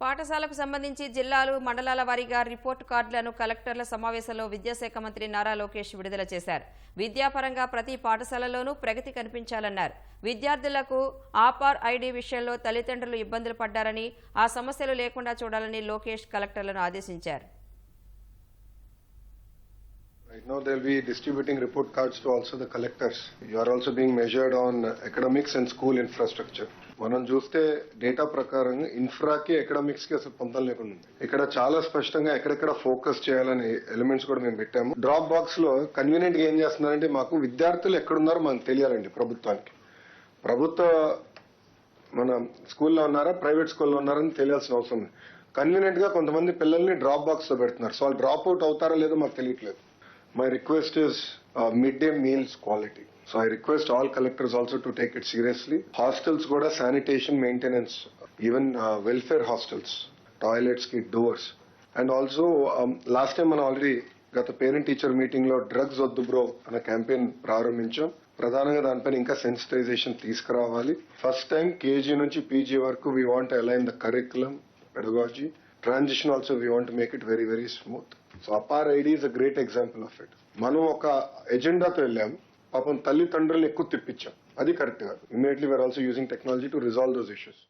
పాఠశాలకు సంబంధించి జిల్లాలు మండలాల వారీగా రిపోర్ట్ కార్డులను కలెక్టర్ల సమావేశంలో విద్యాశాఖ మంత్రి నారా లోకేష్ విడుదల చేశారు. విద్యాపరంగా ప్రతి పాఠశాలలోనూ ప్రగతి కనిపించాలన్నారు. విద్యార్థులకు ఆపార్ ఐడి విషయంలో తల్లిదండ్రులు ఇబ్బందులు పడ్డారని ఆ సమస్యలు లేకుండా చూడాలని లోకేష్ కలెక్టర్లను ఆదేశించారు. Right now, they'll be distributing report cards to also the collectors. You are also being measured on academics and school infrastructure. మనం చూస్తే డేటా ప్రకారం ఇన్ఫ్రాకి ఎకడమిక్స్కి అసలు పొందం లేకుండా ఇక్కడ చాలా స్పష్టంగా ఎక్కడెక్కడ ఫోకస్ చేయాలని ఎలిమెంట్స్ కూడా మేము పెట్టాము. డ్రాప్ బాక్స్లో కన్వీనియంట్గా ఏం చేస్తున్నారంటే మాకు విద్యార్థులు ఎక్కడున్నారో మనకు తెలియాలండి ప్రభుత్వానికి. ప్రభుత్వ మన స్కూల్లో ఉన్నారా ప్రైవేట్ స్కూల్లో ఉన్నారని తెలియాల్సిన అవసరం ఉంది. కన్వీనియంట్గా కొంతమంది పిల్లల్ని డ్రాప్ బాక్స్లో పెడుతున్నారు. సో వాళ్ళు డ్రాప్ అవుట్ అవుతారో లేదో మాకు తెలియట్లేదు. My request is mid day meals quality so I request all collectors also to take it seriously hostels కూడా sanitation maintenance even welfare hostels టాయిలెట్స్కి doors and also last time మనం already గత parent teacher మీటింగ్లో drugs వద్దు bro అనే campaign ప్రారంభించాం. ప్రధానంగా దానిపైన ఇంకా సెన్సిటైజేషన్ తీసుకురావాలి. ఫస్ట్ టైం కేజీ నుంచి పీజీ వరకు we want align the curriculum pedagogy transition also we want make it very very smooth so APAAR ID is a great example of it మనం ఒక ఎజెండాతో వెళ్ళాం. పాపం తల్లిదండ్రులను ఎక్కువ తిప్పించాం. అది కరెక్ట్ కాదు. Immediately we are also using technology to resolve those issues